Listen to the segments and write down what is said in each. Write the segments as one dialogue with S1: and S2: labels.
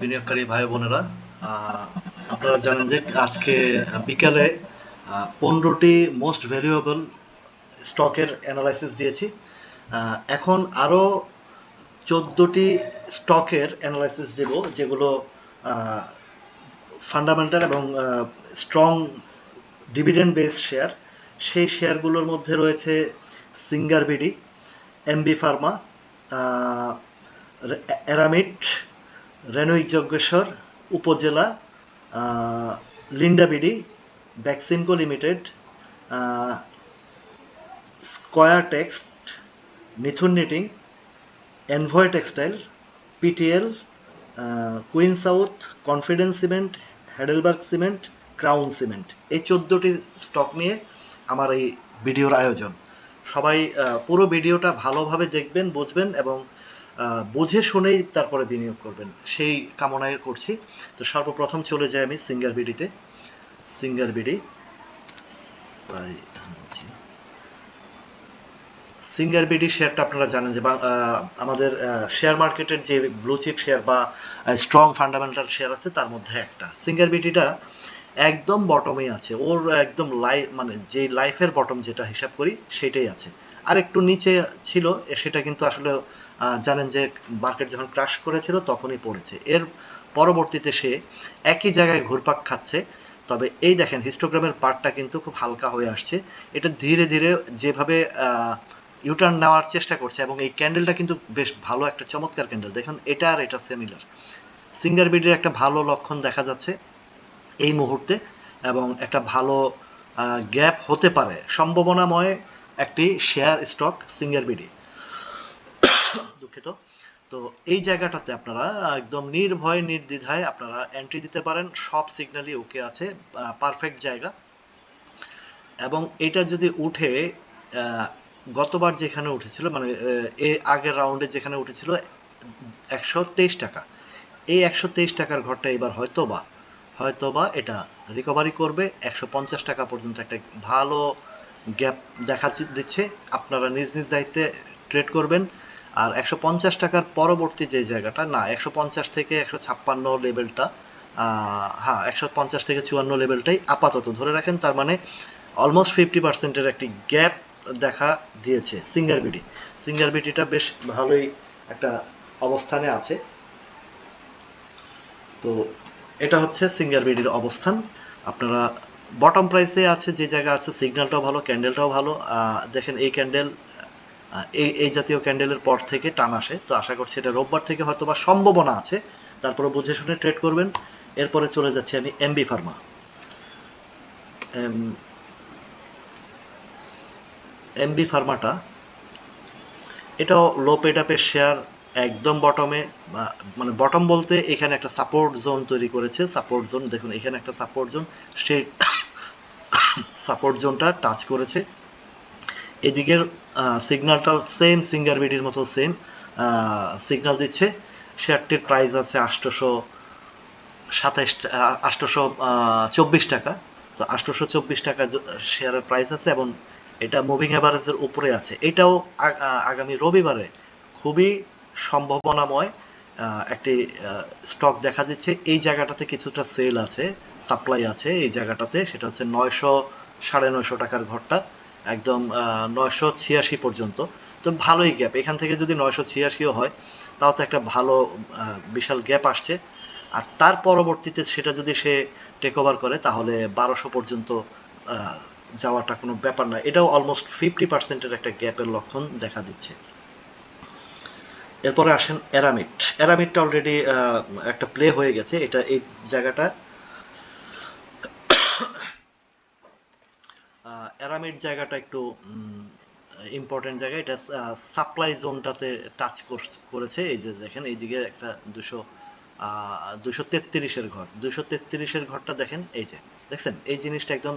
S1: বিনিয়োগকারী ভাই বোনেরা। আপনারা জানেন যে আজকে বিকালে পনেরোটি মোস্ট ভ্যালুয়েবল স্টকের অ্যানালাইসিস দিয়েছি। এখন আরও চোদ্দোটি স্টকের অ্যানালাইসিস দেব, যেগুলো ফান্ডামেন্টাল এবং স্ট্রং ডিভিডেন্ড বেসড শেয়ার সেই শেয়ারগুলোর মধ্যে রয়েছে Singer BD MB pharma Aramit Renwick Jajneswar উপজেলা Linde BD Linde ভ্যাকসিনকো limited square text, Mithun knitting, Envoy textile, PTL Queen South, confidence cement Heidelberg cement, Crown cement. এই চোদ্দোটি stock নিয়ে আমার এই ভিডিওর আয়োজন। সবাই পুরো ভিডিওটা ভালোভাবে দেখবেন, বুঝবেন এবং বুঝে শুনেই তারপরে বিনিয়োগ করবেন। সেই কামনায় করছি। তো সর্বপ্রথম চলে যাই আমি Singer বিডিতে। Singer BD. Singer BD শেয়ারটা আপনারা জানেন যে আমাদের শেয়ার মার্কেটের যে ব্লু চিপ শেয়ার বা স্ট্রং ফান্ডামেন্টাল শেয়ার আছে, তার মধ্যে একটা। সিঙ্গার বিডিটা একদম বটমে আছে। ওর একদম লাইফ মানে যে লাইফের বটম যেটা হিসাব করি, সেটাই আছে। আর একটু নিচে ছিল, সেটা কিন্তু আসলে জানেন যে মার্কেট যখন ক্রাশ করেছিল তখনই পড়েছে। এর পরবর্তীতে সে একই জায়গায় ঘুরপাক খাচ্ছে, তবে এই দেখেন হিস্টোগ্রামের পার্টটা কিন্তু খুব হালকা হয়ে আসছে। এটা ধীরে ধীরে যেভাবে ইউটার্ন নেওয়ার চেষ্টা করছে এবং এই ক্যান্ডেলটা কিন্তু বেশ ভালো একটা চমৎকার ক্যান্ডেল দেখুন, এটা আর এটা সিমিলার সিঙ্গার বিডের একটা ভালো লক্ষণ দেখা যাচ্ছে এই মুহূর্তে এবং একটা ভালো গ্যাপ হতে পারে। সম্ভাবনাময় একটি শেয়ার স্টক সিঙ্গার বিডি। দুঃখিত। তো এই জায়গাটাতে আপনারা একদম নির্ভয়, নির্দ্বিধায় আপনারা এন্ট্রি দিতে পারেন। সব সিগন্যালই ওকে আছে পারফেক্ট জায়গা। এবং এটা যদি উঠে গতবার যেখানে উঠেছিল মানে এর আগের রাউন্ডে যেখানে উঠেছিল, একশো তেইশ টাকা। এই একশো তেইশ টাকার ঘরটা এবার হয়তো বা হয়তো বা এটা রিকভারি করবে। একশো পঞ্চাশ টাকা পর্যন্ত একটা ভালো গ্যাপ দেখা দিচ্ছে, আপনারা নিজ নিজ দায়িত্বে ট্রেড করবেন। আর একশো পঞ্চাশ টাকার পরবর্তী যে জায়গাটা, না, একশো পঞ্চাশ থেকে একশো ছাপ্পান্ন লেভেলটা হ্যাঁ একশো পঞ্চাশ থেকে চুয়ান্ন লেভেলটাই আপাতত ধরে রাখেন। তার মানে অলমোস্ট ফিফটি পার্সেন্টের একটি গ্যাপ দেখা দিয়েছে সিঙ্গার বিডি সিঙ্গার বিডিটা বেশ ভালোই একটা অবস্থানে আছে। তো এটা হচ্ছে সিঙ্গার বিডির অবস্থান। আপনারা বটম প্রাইসে আছে, যে জায়গা আছে সিগন্যালটাও ভালো ক্যান্ডেলটাও ভালো। দেখেন এই ক্যান্ডেল এই এই জাতীয় ক্যান্ডেলের পর থেকে টান আসে। তো আশা করছি এটা রোববার থেকে হয়তো বা সম্ভাবনা আছে। তারপরে বুঝে শুনে ট্রেড করবেন। এরপরে চলে যাচ্ছি আমি এমবি ফার্মা এমবি ফার্মাটা এটাও লো পেড আপের শেয়ার একদম বটমে মানে বটম বলতে এখানে একটা সাপোর্ট জোন তৈরি করেছে। সাপোর্ট জোন দেখুন, এখানে একটা সাপোর্ট জোন সেই সাপোর্ট জোনটা টাচ করেছে। এদিকের সিগন্যালটাও সেম সিঙ্গার বিডির মতো সেম সিগন্যাল দিচ্ছে। শেয়ারটির প্রাইস আছে আটশোশো সাতাইশ আটশোশো চব্বিশ টাকা। তো আটশোশো চব্বিশ টাকা শেয়ারের প্রাইস আছে এবং এটা মুভিং অ্যাভারেজের উপরে আছে। এটাও আগামী রবিবারে খুবই সম্ভাবনাময় একটি স্টক দেখা দিচ্ছে। এই জায়গাটাতে কিছুটা সেল আছে সাপ্লাই আছে। এই জায়গাটাতে সেটা হচ্ছে নয়শো, সাড়ে নয়শো টাকার ঘরটা। একদম নয়শো ছিয়াশি পর্যন্ত। তো ভালোই গ্যাপ এখান থেকে যদি নয়শো ছিয়াশিও হয়, তাও তো একটা ভালো বিশাল গ্যাপ আসছে। আর তার পরবর্তীতে সেটা যদি সে টেক ওভার করে, তাহলে বারোশো পর্যন্ত যাওয়াটা কোনো ব্যাপার না। এটাও অলমোস্ট ফিফটি পার্সেন্টের একটা গ্যাপের লক্ষণ দেখা দিচ্ছে। এরপরে আসেন অ্যারামিট অ্যারামিটটা অলরেডি একটা প্লে হয়ে গেছে। এটা এই জায়গাটা অ্যারামিট জায়গাটা একটু ইম্পর্টেন্ট জায়গা। এটা সাপ্লাই জোনটাতে টাচ করেছে এই যে দেখেন, এইদিকে একটা দুশো দুশো তেত্রিশের ঘর। দুশো তেত্রিশের ঘরটা দেখেন, এই যে, দেখছেন? এই জিনিসটা একদম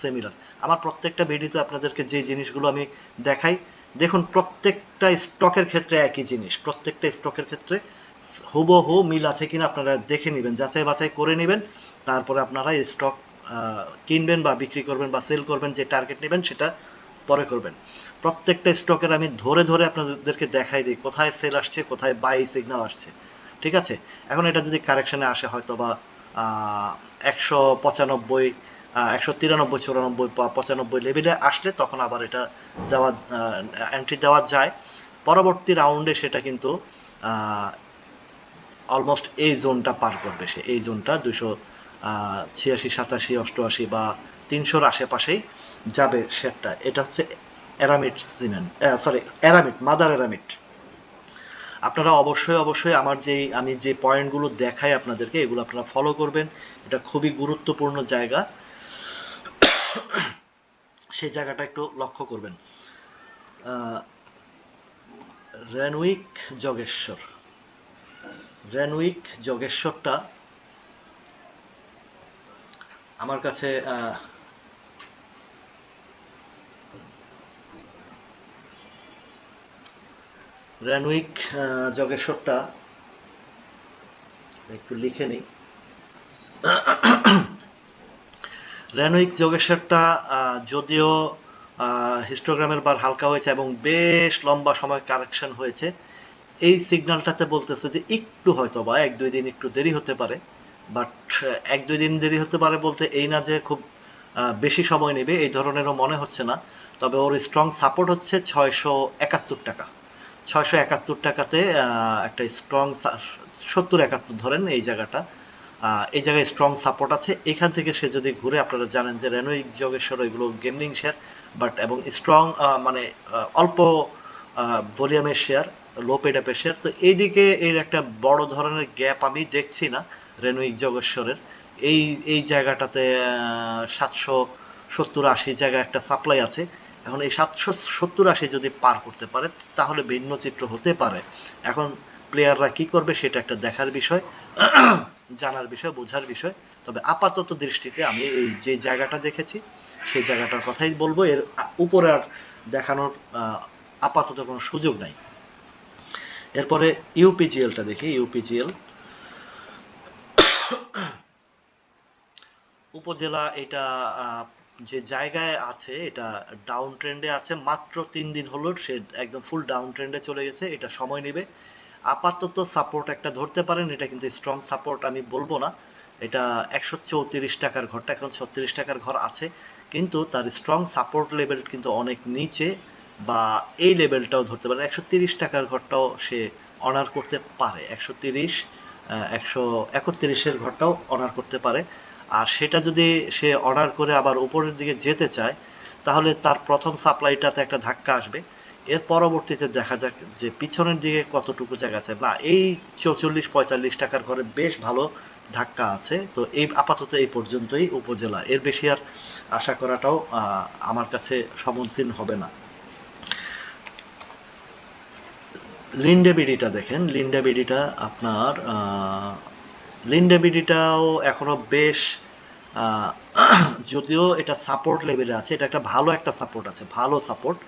S1: সিমিলার আমার প্রত্যেকটা ভিডিওতে আপনাদেরকে যে জিনিসগুলো আমি দেখাই দেখুন, প্রত্যেকটা স্টকের ক্ষেত্রে একই জিনিস। প্রত্যেকটা স্টকের ক্ষেত্রে হুবহু মিল আছে কিনা আপনারা দেখে নেবেন, যাচাই বাছাই করে নেবেন। তারপরে আপনারা স্টক কিনবেন বা বিক্রি করবেন বা সেল করবেন, যে টার্গেট নেবেন সেটা পরে করবেন। প্রত্যেকটা স্টকের আমি ধরে ধরে আপনাদেরকে দেখাই দিই, কোথায় সেল আসছে, কোথায় বাই সিগন্যাল আসছে। ঠিক আছে? এখন এটা যদি কারেকশনে আসে হয়তো বা একশো পঁচানব্বই একশো তিরানব্বই, চুরানব্বই বা পঁচানব্বই লেভেলে আসলে তখন আবার এটা দেওয়া এন্ট্রি দেওয়া যায়। পরবর্তী রাউন্ডে সেটা কিন্তু অলমোস্ট এই জোনটা পার করবে সে। এই জোনটা দুশো ছিয়াশি, সাতাশি, অষ্টআশি বা তিনশোর আশেপাশেই যাবে শেয়ারটা এটা হচ্ছে Aramit cement sorry Aramit mother Aramit আপনারা অবশ্যই অবশ্যই আমার যে আমি যে পয়েন্টগুলো দেখাই আপনাদেরকে, এগুলো আপনারা ফলো করবেন। এটা খুবই গুরুত্বপূর্ণ জায়গা। সেই জায়গাটা একটু লক্ষ্য করবেন। রেনউইক জগেশ্বর রেনউইক জগেশ্বরটা আমার কাছে রেনউইক জগেশ্বরটা একটু লিখে নিই। রেনউইক যোগেশ্বরটা যদিও হিস্টোগ্রামের বার হালকা হয়েছে এবং বেশ লম্বা সময় কারেকশন হয়েছে, এই সিগন্যালটাতে বলতেছে যে একটু হয়তো বা, এক দুই দিন একটু দেরি হতে পারে বাট এক দুই দিন দেরি হতে পারে বলতে এই না যে খুব বেশি সময় নেবে, এই ধরনেরও মনে হচ্ছে না, তবে ওর স্ট্রং সাপোর্ট হচ্ছে ছয়শো একাত্তর টাকা। ছয়শো একাত্তর টাকাতে একটা স্ট্রং সত্তর একাত্তর ধরেন এই জায়গাটা এই জায়গায় স্ট্রং সাপোর্ট আছে। এখান থেকে সে যদি ঘুরে, আপনারা জানেন যে রেনোইক যোগেশ্বর এগুলো গেমিং শেয়ার বাট এবং স্ট্রং মানে অল্প ভলিউমের শেয়ার লো পেড আপের শেয়ার তো এইদিকে এর একটা বড় ধরনের গ্যাপ আমি দেখছি না রেনুইক যোগেশ্বরের এই এই জায়গাটাতে সাতশো সত্তর আশি জায়গায় একটা সাপ্লাই আছে। এখন এই সাতশো সত্তর আশি যদি পার করতে পারে, তাহলে ভিন্ন চিত্র হতে পারে। এখন প্লেয়াররা কি করবে, সেটা একটা দেখার বিষয়। জানার বিষয়, বোঝার বিষয়। তবে আপাতত দৃষ্টিতে আমি এই যে জায়গাটা দেখেছি, সেই জায়গাটার কথাই বলব। এর উপরে আর দেখানোর আপাতত কোনো সুযোগ নাই। এরপরে ইউপিজিএলটা দেখি, ইউপিজিএল। উপজেলা এটা যে জায়গায় আছে, এটা ডাউন ট্রেন্ডে আছে। মাত্র তিন দিন হলো সে একদম ফুল ডাউন ট্রেন্ডে চলে গেছে। এটা সময় নেবে। আপাতত সাপোর্ট একটা ধরতে পারেন, এটা কিন্তু স্ট্রং সাপোর্ট আমি বলব না। এটা একশো চৌত্রিশ টাকার ঘরটা, এখন ছত্রিশ টাকার ঘর আছে। কিন্তু তার স্ট্রং সাপোর্ট লেভেল কিন্তু অনেক নিচে বা এই লেভেলটাও ধরতে পারে একশো তিরিশ টাকার ঘরটাও সে অনার করতে পারে। একশো তিরিশ একশো একত্রিশের ঘরটাও অনার করতে পারে। আর সেটা যদি সে অর্ডার করে আবার উপরের দিকে যেতে চায়, তাহলে তার প্রথম সাপ্লাইটাতে একটা ধাক্কা আসবে। এর পরবর্তীতে দেখা যাক যে পিছনের দিকে কতটুকু জায়গা আছে। না, এই চৌচল্লিশ, পঁয়তাল্লিশ টাকার ঘরে বেশ ভালো ধাক্কা আছে। তো এই আপাতত এই পর্যন্তই উপজেলা। এর বেশি আর আশা করাটাও আমার কাছে সমীচীন হবে না। লিন্ডে বিডিটা দেখেন। লিন্ডে বিডিটা আপনার লিন্ডে বিডিটাও এখনও বেশ যদিও এটা সাপোর্ট লেভেলে আছে, এটা একটা ভালো একটা সাপোর্ট আছে, ভালো সাপোর্ট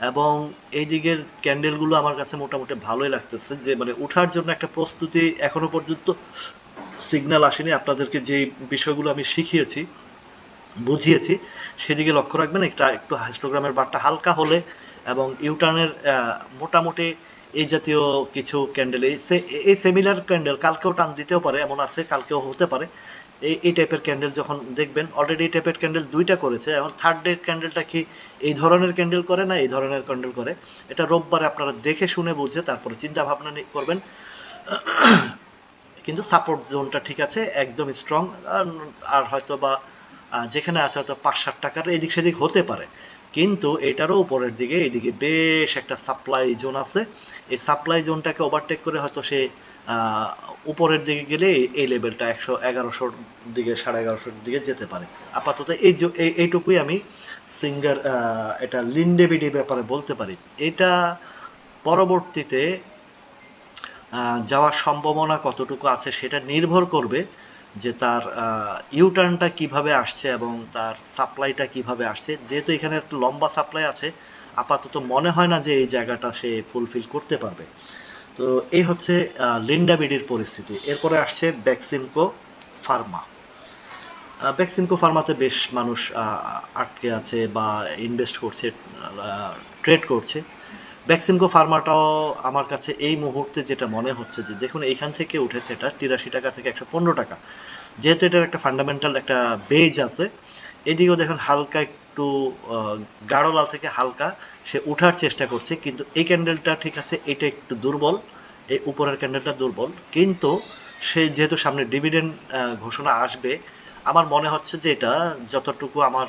S1: এবং এই দিকের ক্যান্ডেলগুলো আমার কাছে মোটামুটি ভালোই লাগতেছে যে মানে ওঠার জন্য একটা প্রস্তুতি এখনও পর্যন্ত সিগন্যাল আসেনি। আপনাদেরকে যে বিষয়গুলো আমি শিখিয়েছি, বুঝিয়েছি, সেদিকে লক্ষ্য রাখবেন। একটা, একটু হাইস্টোগ্রামের বারটা হালকা হলে এবং ইউটার্নের মোটামুটি এই জাতীয় কিছু ক্যান্ডেল এই সেমিলার ক্যান্ডেল কালকেও টান দিতেও পারে, এমন আছে, কালকেও হতে পারে। এই এই টাইপের ক্যান্ডেল যখন দেখবেন অলরেডি এই টাইপের ক্যান্ডেল দুইটা করেছে। এখন থার্ড ডে ক্যান্ডেলটা কি এই ধরনের ক্যান্ডেল করে না এই ধরনের ক্যান্ডেল করে? এটা রোববারে আপনারা দেখে শুনে বুঝে তারপরে চিন্তা ভাবনা করবেন। কিন্তু সাপোর্ট জোনটা ঠিক আছে, একদম স্ট্রং আর হয়তো বা যেখানে আছে হয়তো পাঁচ ষাট টাকার এদিক সেদিক হতে পারে। কিন্তু এটারও উপরের দিকে, এদিকে বেশ একটা সাপ্লাই জোন আছে। এই সাপ্লাই জোনটাকে ওভারটেক করে হয়তো সে উপরের দিকে গেলে এই লেভেলটা একশো এগারোশোর দিকে, সাড়ে এগারোশোর দিকে যেতে পারে। আপাতত এই যে এইটুকুই আমি সিঙ্গার এটা লিন্ডেবিডি ব্যাপারে বলতে পারি। এটা পরবর্তীতে যাওয়ার সম্ভাবনা কতটুকু আছে সেটা নির্ভর করবে যে তার ইউটার্নটা কীভাবে আসছে এবং তার সাপ্লাইটা কীভাবে আসছে। যেহেতু এখানে একটা লম্বা সাপ্লাই আছে, আপাতত মনে হয় না যে এই জায়গাটা সে ফুলফিল করতে পারবে। তো এই হচ্ছে লিন্ডাবিডির পরিস্থিতি। এরপরে আসছে ব্যাক্সিনকো ফার্মা। ব্যাক্সিনকো ফার্মাতে বেশ মানুষ আটকে আছে বা ইনভেস্ট করছে ট্রেড করছে। ভ্যাকসিনকো ফার্মাটাও আমার কাছে এই মুহূর্তে যেটা মনে হচ্ছে যে দেখুন, এইখান থেকে উঠেছে এটা তিরাশি টাকা থেকে একশো পনেরো টাকা। যেহেতু এটার একটা ফান্ডামেন্টাল একটা বেজ আছে, এদিকেও দেখুন হালকা আহ, গাঢ় লাল থেকে হালকা সে উঠার চেষ্টা করছে কিন্তু এই ক্যান্ডেলটা ঠিক আছে এটা একটু দুর্বল এই উপরের ক্যান্ডেলটা দুর্বল কিন্তু সে যেহেতু সামনে ডিভিডেন্ড ঘোষণা আসবে আমার মনে হচ্ছে যে এটা যতটুকু আমার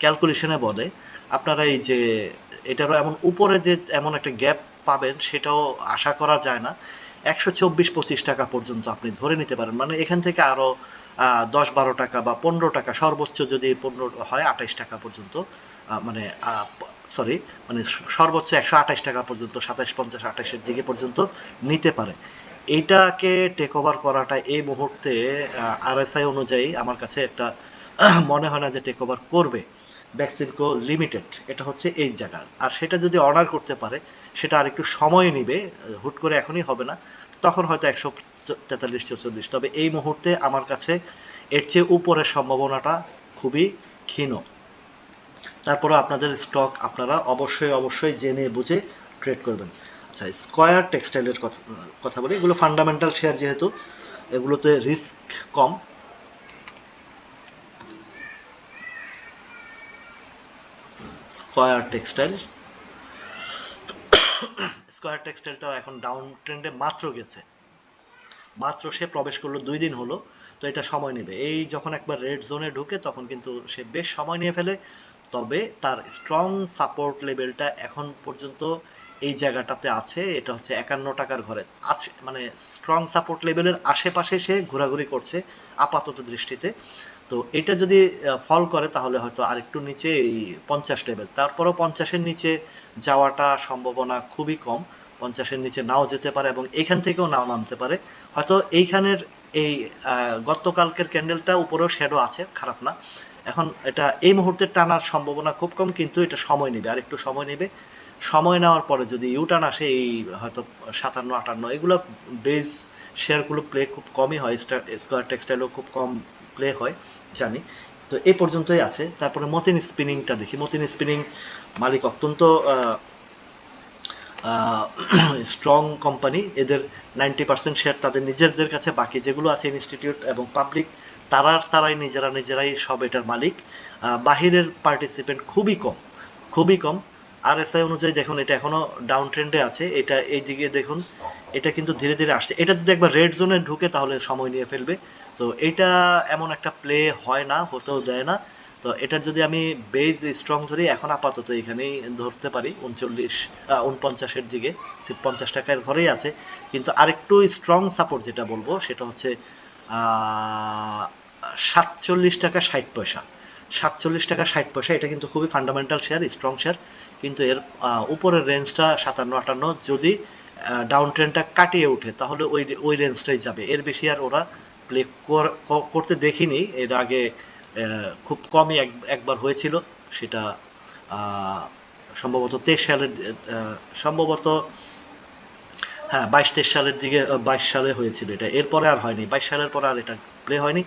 S1: ক্যালকুলেশনে বলে আপনারা এই যে এটারও এমন উপরে যে এমন একটা গ্যাপ পাবেন সেটাও আশা করা যায় না। একশো চব্বিশ পঁচিশ টাকা পর্যন্ত আপনি ধরে নিতে পারেন মানে এখান থেকে আরও আহ, দশ বারো টাকা বা পনেরো টাকা, সর্বোচ্চ যদি পনেরো হয় আঠাইশ টাকা পর্যন্ত মানে সরি মানে সর্বোচ্চ একশো আঠাইশ টাকা পর্যন্ত, সাতাইশ, পঞ্চাশ, আঠাইশের দিকে পর্যন্ত নিতে পারে। এইটাকে টেক ওভার করাটা এই মুহূর্তে আরএসআই অনুযায়ী আমার কাছে একটা মনে হয় না যে টেক ওভার করবে ভ্যাকসিনকো লিমিটেড এটা হচ্ছে এই জায়গা। আর সেটা যদি অর্ডার করতে পারে, সেটা আর একটু সময় নিবে, হুট করে এখনই হবে না, তখন হয়তো একশো তেতাল্লিশ চৌচল্লিশ তবে এই মুহূর্তে আমার কাছে এর চেয়ে উপরের সম্ভাবনাটা খুবই ক্ষীণ। তারপরে আপনাদের স্টক আপনারা অবশ্যই অবশ্যই জেনে বুঝে ট্রেড করবেন। আচ্ছা স্কয়ার টেক্সটাইলের কথা কথা বলি। এগুলো ফান্ডামেন্টাল শেয়ার যেহেতু, এগুলোতে রিস্ক কম। স্কয়ার টেক্সটাইল স্কয়ার টেক্সটাইলটাও এখন ডাউন ট্রেন্ডে মাত্র গেছে। মাত্র সে প্রবেশ করল, দুই দিন হলো, তো এটা সময় নেবে। এই যখন একবার রেড জোনে ঢুকে, তখন কিন্তু সে বেশ সময় নিয়ে ফেলে। তবে তার স্ট্রং সাপোর্ট লেভেলটা এখন পর্যন্ত এই জায়গাটাতে আছে। এটা হচ্ছে একান্ন টাকার ঘরে। মানে স্ট্রং সাপোর্ট লেভেলের আশেপাশে সে ঘোরাঘুরি করছে আপাতত দৃষ্টিতে। তো এটা যদি ফল করে, তাহলে হয়তো আরেকটু নিচে এই পঞ্চাশ লেভেল তারপরও পঞ্চাশের নিচে যাওয়াটা সম্ভাবনা খুবই কম। পঞ্চাশের নিচে নাও যেতে পারে এবং এখান থেকেও নাও নামতে পারে। হয়তো এইখানের এই গতকালকের ক্যান্ডেলটা উপরেও শ্যাডো আছে, খারাপ না। এখন এটা এই মুহূর্তে টানার সম্ভাবনা খুব কম, কিন্তু এটা সময় নেবে, আর একটু সময় নেবে। সময় নেওয়ার পরে যদি ইউটার্ন আসে, এই হয়তো সাতান্ন, আটান্ন, এগুলো বেস শেয়ারগুলো প্লে খুব কমই হয় স্কোয়ার টেক্সটাইলও খুব কম প্লে হয়, জানি। তো এই পর্যন্তই আছে। তারপরে মতিন স্পিনিংটা দেখি। মতিন স্পিনিং মালিক অত্যন্ত স্ট্রং কোম্পানি এদের নাইনটি পার্সেন্ট শেয়ার তাদের নিজেদের কাছে, বাকি যেগুলো আছে ইনস্টিটিউট এবং পাবলিক তারা তারাই নিজেরা, নিজেরাই সব এটার মালিক। বাহিরের পার্টিসিপেন্ট খুবই কম খুবই কম। আর এস আই অনুযায়ী দেখুন, এটা এখনও ডাউন ট্রেন্ডে আছে। এটা এই দিকে দেখুন, এটা কিন্তু ধীরে ধীরে আসছে। এটা যদি একবার রেড জোনে ঢুকে তাহলে সময় নিয়ে ফেলবে। তো এটা এমন একটা প্লে হয় না, হতেও দেয় না। তো এটার যদি আমি বেজ স্ট্রং ধরি, এখন আপাতত এখানেই ধরতে পারি, উনচল্লিশ উনপঞ্চাশের দিকে। পঞ্চাশ টাকার ঘরেই আছে। কিন্তু আরেকটু স্ট্রং সাপোর্ট যেটা বলব, সেটা হচ্ছে সাতচল্লিশ টাকা ষাট পয়সা। সাতচল্লিশ টাকা ষাট পয়সা, এটা কিন্তু খুবই ফান্ডামেন্টাল শেয়ার স্ট্রং শেয়ার কিন্তু এর উপরের রেঞ্জটা সাতান্ন, আটান্ন, যদি ডাউন ট্রেনটা কাটিয়ে ওঠে, তাহলে ওই ওই রেঞ্জটাই যাবে। এর বেশি আর ওরা প্লে করতে দেখিনি। এর আগে খুব কমই এক, একবার হয়েছিল। সেটা সম্ভবত তেইশ সালের সম্ভবত হ্যাঁ বাইশ, তেইশ সালের দিকে বাইশ সালে হয়েছিল এটা। এরপরে আর হয়নি। বাইশ সালের পরে আর এটা প্লে হয়নি।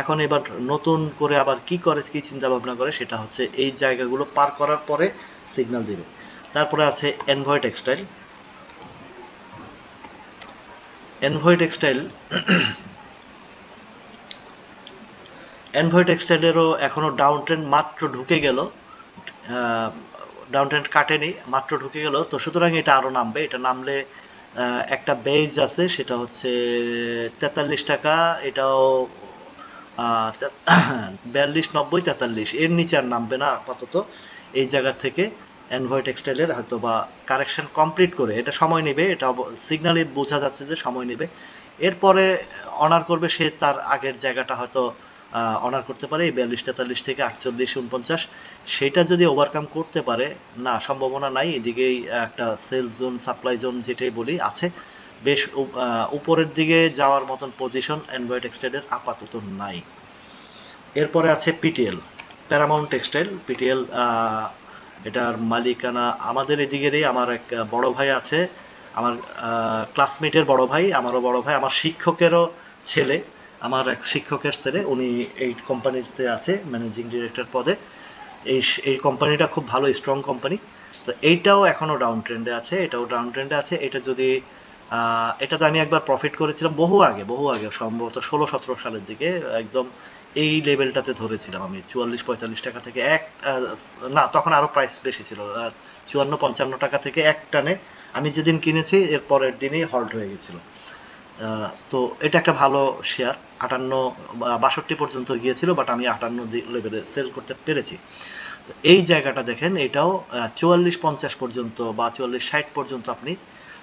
S1: এখন এবার নতুন করে আবার কি করে, কি চিন্তা ভাবনা করে, সেটা হচ্ছে এই জায়গাগুলো পার করার পরে সিগন্যাল দেবে। তারপরে আছে Envoy textile Envoy textile Envoy টেক্সটাইলেরও এখনও ডাউন ট্রেন্ড মাত্র ঢুকে গেল। ডাউন ট্রেন্ড কাটেনি, মাত্র ঢুকে গেল। তো সুতরাং এটা আরও নামবে। এটা নামলে একটা বেজ আছে, সেটা হচ্ছে তেতাল্লিশ টাকা। এটাও বিয়াল্লিশ, নব্বই, তেতাল্লিশ। এর নিচে আর নামবে না আপাতত। এই জায়গা থেকে এনভয় টেক্সটাইলের হয়তো বা কারেকশন কমপ্লিট করে। এটা সময় নেবে। এটা সিগনালে বোঝা যাচ্ছে যে সময় নেবে। এরপরে অনার করবে সে তার আগের জায়গাটা হয়তো অনার করতে পারে, এই বিয়াল্লিশ, তেতাল্লিশ থেকে আটচল্লিশ, উনপঞ্চাশ। সেটা যদি ওভারকাম করতে পারে, না, সম্ভাবনা নাই। এদিকেই একটা সেল জোন সাপ্লাই জোন যেটাই বলি আছে, বেশ উপরের দিকে যাওয়ার মতন পজিশন অ্যান্ড্রয়েড টেক্সটাইলের আপাতত নাই। এরপরে আছে পিটিএল প্যারামাউন্ট টেক্সটাইল পিটিএল এটার মালিকানা আমাদের এদিকেরই, আমার এক বড় ভাই আছে, আমার ক্লাসমেটের বড় ভাই, আমারও বড় ভাই, আমার শিক্ষকেরও ছেলে। আমার এক শিক্ষকের ছেলে, উনি এই কোম্পানিতে আছে ম্যানেজিং ডিরেক্টর পদে। এই এই কোম্পানিটা খুব ভালো স্ট্রং কোম্পানি তো এইটাও এখনও ডাউন ট্রেন্ডে আছে, এটাও ডাউন ট্রেন্ডে আছে। এটা যদি এটাতে আমি একবার প্রফিট করেছিলাম বহু আগে বহু আগে, সম্ভবত ষোলো, সতেরো সালের দিকে। একদম এই লেভেলটাতে ধরেছিলাম আমি, চুয়াল্লিশ, পঁয়তাল্লিশ টাকা থেকে এক না, তখন আরও প্রাইস বেশি ছিল চুয়ান্ন, পঞ্চান্ন টাকা থেকে এক টানে। আমি যেদিন কিনেছি, এর পরের দিনই হল্ট হয়ে গেছিল। তো এটা একটা ভালো শেয়ার আটান্ন বাষট্টি পর্যন্ত গিয়েছিল বাট আমি আটান্ন লেভেলে সেল করতে পেরেছি। তো এই জায়গাটা দেখেন, এটাও চুয়াল্লিশ পঞ্চাশ পর্যন্ত বা চুয়াল্লিশ ষাট পর্যন্ত আপনি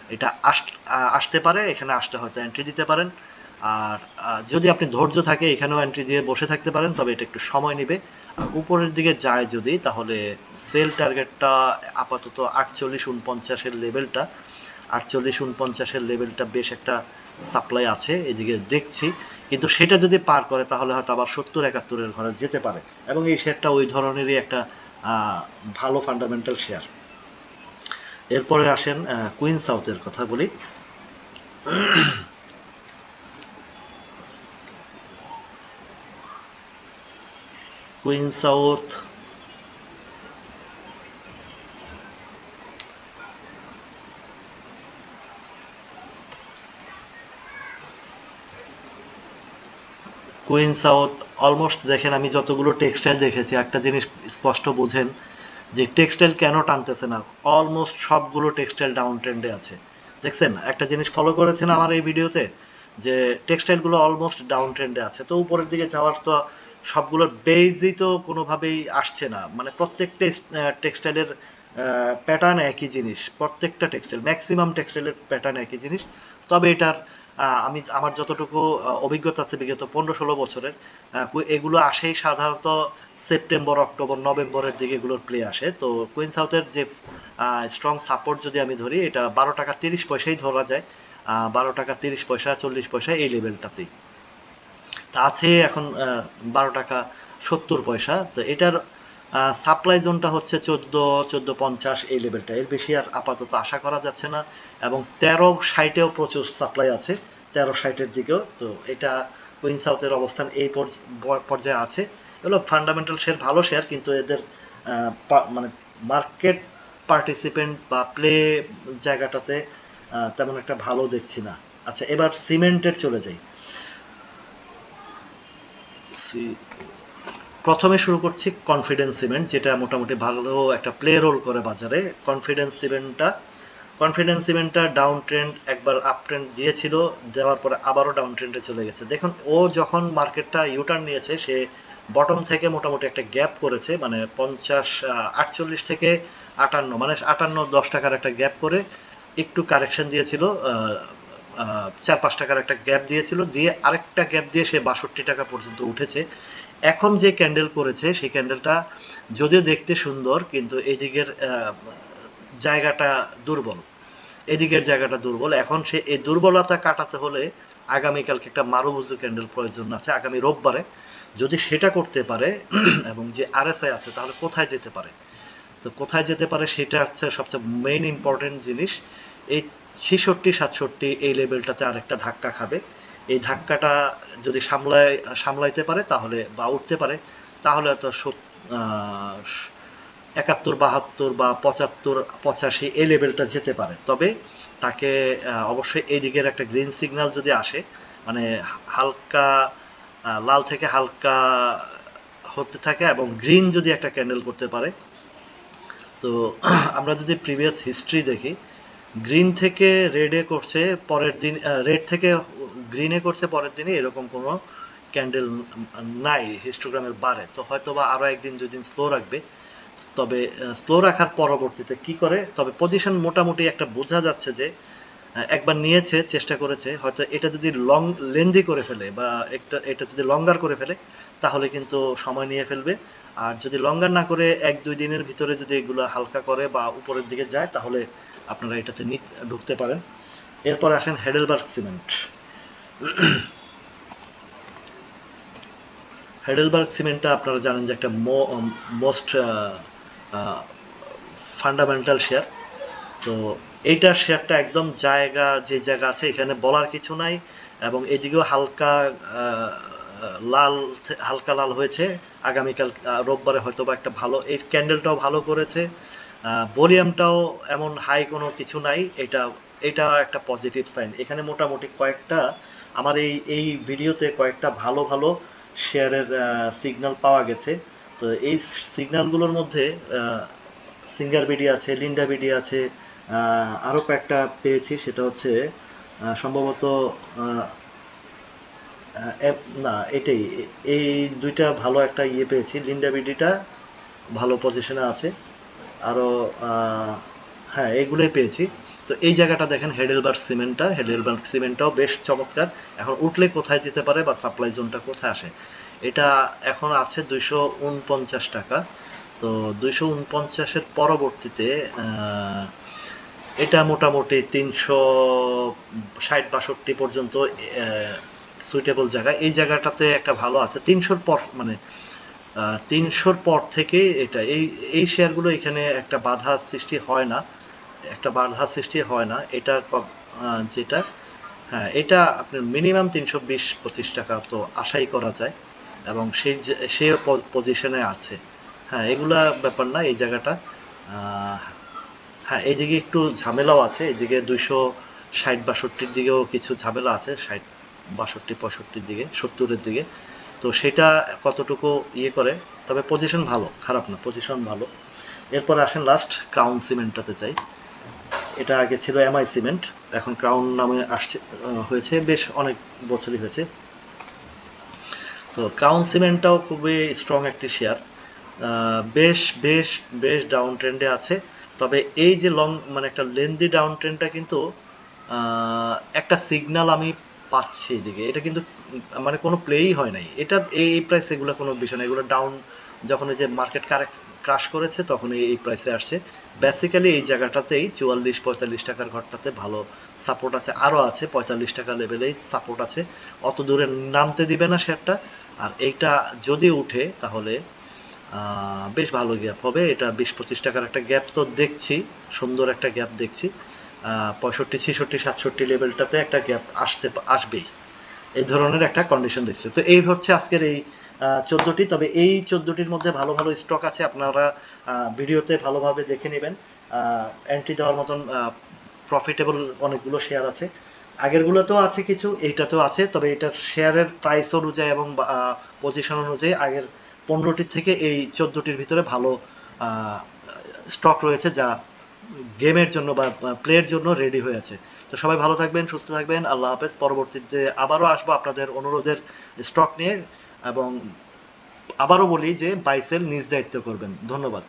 S1: এটা আস- আসতে পারে। এখানে আসতে হয়তো এন্ট্রি দিতে পারেন। আর যদি আপনি ধৈর্য থাকে, এখানেও এন্ট্রি দিয়ে বসে থাকতে পারেন, তবে এটা একটু সময় নেবে। উপরের দিকে যায় যদি, তাহলে সেল টার্গেটটা আপাতত আটচল্লিশ উনপঞ্চাশের লেভেলটা আটচল্লিশ উনপঞ্চাশের লেভেলটা বেশ একটা সাপ্লাই আছে, এদিকে দেখছি। কিন্তু সেটা যদি পার করে, তাহলে হয়তো আবার সত্তর একাত্তরের ঘরে যেতে পারে। এবং এই শেয়ারটা ওই ধরনেরই একটা ভালো ফান্ডামেন্টাল শেয়ার এরপরে আসেন কুইন সাউথের কথা বলি। Queen South Queen South almost দেখেন আমি যতগুলো টেক্সটাইল দেখেছি, একটা জিনিস স্পষ্ট বোঝেন যে টেক্সটাইল কেন টানতেছে না? অলমোস্ট সবগুলো টেক্সটাইল ডাউন ট্রেন্ডে আছে। দেখছেন? একটা জিনিস ফলো করেছেন আমার এই ভিডিওতে যে টেক্সটাইলগুলো অলমোস্ট ডাউন ট্রেন্ডে আছে। তো উপরের দিকে যাওয়ার তো সবগুলোর বেজই তো কোনোভাবেই আসছে না। মানে প্রত্যেকটা টেক্সটাইলের প্যাটার্ন একই জিনিস। প্রত্যেকটা টেক্সটাইল ম্যাক্সিমাম টেক্সটাইলের প্যাটার্ন একই জিনিস। তবে এটার আমি আমার যতটুকু অভিজ্ঞতা আছে বিগত পনেরো ষোলো বছরের এগুলো আসেই সাধারণত সেপ্টেম্বর, অক্টোবর, নভেম্বরের দিকে এগুলোর প্লে আসে। তো কুইন সাউথের যে স্ট্রং সাপোর্ট যদি আমি ধরি, এটা বারো টাকা তিরিশ পয়সাই ধরা যায়। বারো টাকা তিরিশ পয়সা, চল্লিশ পয়সা এই লেভেলটাতেই তা আছে এখন বারো টাকা সত্তর পয়সা। তো এটার সাপ্লাই জোনটা হচ্ছে চোদ্দ চোদ্দ পঞ্চাশ এই লেভেলটা এর বেশি আর আপাতত আশা করা যাচ্ছে না। এবং তেরো সাইটেও প্রচুর সাপ্লাই আছে। তেরো সাইটের দিকেও। তো এটা কুইন সাউথের অবস্থান এই পর্য- পর্যায়ে আছে। এগুলো ফান্ডামেন্টাল শেয়ার ভালো শেয়ার কিন্তু এদের মানে মার্কেট পার্টিসিপেন্ট বা প্লে জায়গাটাতে তেমন একটা ভালো দেখছি না। আচ্ছা এবার সিমেন্টের চলে যাই। প্রথমে শুরু করছি কনফিডেন্স সিমেন্ট যেটা মোটামুটি ভালো একটা প্লে রোল করে বাজারে। কনফিডেন্স সিমেন্টটা কনফিডেন্স সিমেন্টটা ডাউন ট্রেন্ড একবার আপ ট্রেন্ড দিয়েছিল, দেওয়ার পরে আবারও ডাউন ট্রেন্ডে চলে গেছে। দেখুন, ও যখন মার্কেটটা ইউটার্ন নিয়েছে, সে বটম থেকে মোটামুটি একটা গ্যাপ করেছে মানে পঞ্চাশ আটচল্লিশ থেকে আটান্ন মানে আটান্ন, দশ টাকার একটা গ্যাপ করে একটু কারেকশন দিয়েছিল চার, পাঁচ টাকার একটা গ্যাপ দিয়েছিল, দিয়ে আরেকটা গ্যাপ দিয়ে সে বাষট্টি টাকা পর্যন্ত উঠেছে। এখন যে ক্যান্ডেল করেছে সেই ক্যান্ডেলটা যদিও দেখতে সুন্দর, কিন্তু এদিকের জায়গাটা দুর্বল। এদিকের জায়গাটা দুর্বল। এখন সে, এই দুর্বলতা কাটাতে হলে আগামীকালকে একটা মারুবুজু ক্যান্ডেল প্রয়োজন আছে, আগামী রোববারে। যদি সেটা করতে পারে, এবং যে আরএসআই আছে, তাহলে কোথায় যেতে পারে? তো কোথায় যেতে পারে, সেটা হচ্ছে সবচেয়ে মেইন ইম্পর্টেন্ট জিনিস। এই ছেষট্টি, সাতষট্টি এই লেভেলটাতে আরেকটা ধাক্কা খাবে। এই ধাক্কাটা যদি সামলায়, সামলাইতে পারে, তাহলে বা উঠতে পারে, তাহলে হয়তো একাত্তর, বাহাত্তর বা পঁচাত্তর, পঁচাশি এই লেভেলটা যেতে পারে। তবে তাকে অবশ্যই এই দিকের একটা গ্রিন সিগন্যাল যদি আসে মানে হালকা লাল থেকে হালকা হতে থাকে এবং গ্রিন যদি একটা ক্যান্ডেল করতে পারে, তো আমরা যদি প্রিভিয়াস হিস্ট্রি দেখি গ্রিন থেকে রেডে করছে, পরের দিন রেড থেকে গ্রিনে করছে, পরের দিনে এরকম কোনো ক্যান্ডেল নাই হিস্টোগ্রামের বারে। তো হয়তো বা আরও একদিন দুই দিন স্লো রাখবে। তবে স্লো রাখার পরবর্তীতে কি করে? তবে পজিশন মোটামুটি একটা বোঝা যাচ্ছে যে একবার নিয়েছে, চেষ্টা করেছে, হয়তো এটা যদি লং লেন্দি করে ফেলে বা একটা, এটা যদি লঙ্গার করে ফেলে, তাহলে কিন্তু সময় নিয়ে ফেলবে। আর যদি লঙ্গার না করে এক, দুই দিনের ভিতরে যদি এগুলো হালকা করে বা উপরের দিকে যায়, তাহলে আপনারা এটাতে ঢুকতে পারেন। এরপর আসেন হেডেলবার্গ সিমেন্ট হেডেলবার্গ সিমেন্টটা আপনারা জানেন যে একটা মোস্ট ফান্ডামেন্টাল শেয়ার তো এইটার শেয়ারটা একদম জায়গা, যে জায়গা আছে এখানে বলার কিছু নাই এবং এদিকেও হালকা লাল হালকা লাল হয়েছে। আগামীকাল রোববারে হয়তো বা একটা ভালো, এই ক্যান্ডেলটাও ভালো করেছে। ভলিউমটাও এমন হাই কোনো কিছু নাই। এটা এটা একটা পজিটিভ সাইন এখানে মোটামুটি কয়েকটা আমার এই এই ভিডিওতে কয়েকটা ভালো ভালো শেয়ারের সিগন্যাল পাওয়া গেছে। তো এই সিগন্যালগুলোর মধ্যে সিঙ্গার বিডি আছে লিন্ডা বিডি আছে আরও কয়েকটা পেয়েছি। সেটা হচ্ছে সম্ভবত না, এটাই। এই দুইটা ভালো একটা ইয়ে পেয়েছি। লিন্ডা বিডিটা ভালো পজিশনে আছে। আরও হ্যাঁ এগুলোই পেয়েছি। তো এই জায়গাটা দেখেন হেডেলবার্গ সিমেন্টটা হেডেলবার্গ সিমেন্টটাও বেশ চমৎকার। এখন উঠলে কোথায় যেতে পারে বা সাপ্লাই জোনটা কোথায় আসে? এটা এখন আছে দুইশো উনপঞ্চাশ টাকা। তো দুইশো উনপঞ্চাশের পরবর্তীতে এটা মোটামুটি তিনশো ষাট বাষট্টি পর্যন্ত সুইটেবল জায়গা। এই জায়গাটাতে একটা ভালো আছে। তিনশোর পর মানে তিনশোর পর থেকে এটা, এই এই শেয়ারগুলো এখানে একটা বাধা সৃষ্টি হয় না। একটা বাধা সৃষ্টি হয় না। এটা যেটা হ্যাঁ এটা আপনার মিনিমাম তিনশো বিশ পঁচিশ টাকা তো আশাই করা যায় এবং সেই সে পজিশনে আছে। হ্যাঁ এগুলা ব্যাপার না, এই জায়গাটা হ্যাঁ এইদিকে একটু ঝামেলাও আছে, এদিকে দুইশো ষাট বাষট্টির দিকেও কিছু ঝামেলা আছে, ষাট বাষট্টি পঁয়ষট্টির দিকে, সত্তরের দিকে। তো সেটা কতটুকু ইয়ে করে, তবে পজিশন ভালো, খারাপ না পজিশন ভালো। এরপর আসেন লাস্ট ক্রাউন সিমেন্টটাতে চাই এটা আগে ছিল এমআই সিমেন্ট এখন ক্রাউন নামে আসছে হয়েছে, বেশ অনেক বছরই হয়েছে। তো ক্রাউন সিমেন্টটাও খুবই স্ট্রং একটি শেয়ার বেশ বেশ বেশ ডাউন ট্রেন্ডে আছে। তবে এই যে লং মানে একটা লেন্দি ডাউন ট্রেন্ডটা কিন্তু একটা সিগন্যাল আমি পাচ্ছি এদিকে। এটা কিন্তু মানে কোনো প্লেই হয় নাই। এটা, এই প্রাইস এগুলো কোনো বিষয় না। এগুলো ডাউন যখন এই যে মার্কেট কারেক্ট ক্রাশ করেছে, তখন এই প্রাইসে আসছে। বেসিক্যালি এই জায়গাটাতেই চুয়াল্লিশ, পঁয়তাল্লিশ টাকার ঘরটাতে ভালো সাপোর্ট আছে আরও আছে, পঁয়তাল্লিশ টাকা লেভেলেই সাপোর্ট আছে। অত দূরে নামতে দিবে না শেয়ারটা আর এইটা যদি উঠে, তাহলে বেশ ভালো গ্যাপ হবে। এটা বিশ, পঁচিশ টাকার একটা গ্যাপ তো দেখছি, সুন্দর একটা গ্যাপ দেখছি। পঁয়ষট্টি, ছেষট্টি, সাতষট্টি লেভেলটাতে একটা গ্যাপ আসতে, আসবেই। এই ধরনের একটা কন্ডিশন দেখছে। তো এই হচ্ছে আজকের এই চোদ্দোটি, তবে এই চোদ্দোটির মধ্যে ভালো ভালো স্টক আছে, আপনারা ভিডিওতে ভালোভাবে দেখে নেবেন। এন্ট্রি দেওয়ার মতন প্রফিটেবল অনেকগুলো শেয়ার আছে। আগেরগুলোতেও আছে কিছু, এইটাতেও আছে, তবে এটার শেয়ারের প্রাইস অনুযায়ী এবং পজিশন অনুযায়ী আগের পনেরোটির থেকে এই চোদ্দোটির ভিতরে ভালো স্টক রয়েছে যা গেমের জন্য বা প্লের জন্য রেডি হয়ে আছে। তো সবাই ভালো থাকবেন, সুস্থ থাকবেন, আল্লাহ হাফেজ। পরবর্তীতে আবারও আসব আপনাদের অনুরোধের স্টক নিয়ে। এবং আবারও বলি যে বাইসেল নিজ দায়িত্ব করবেন। ধন্যবাদ।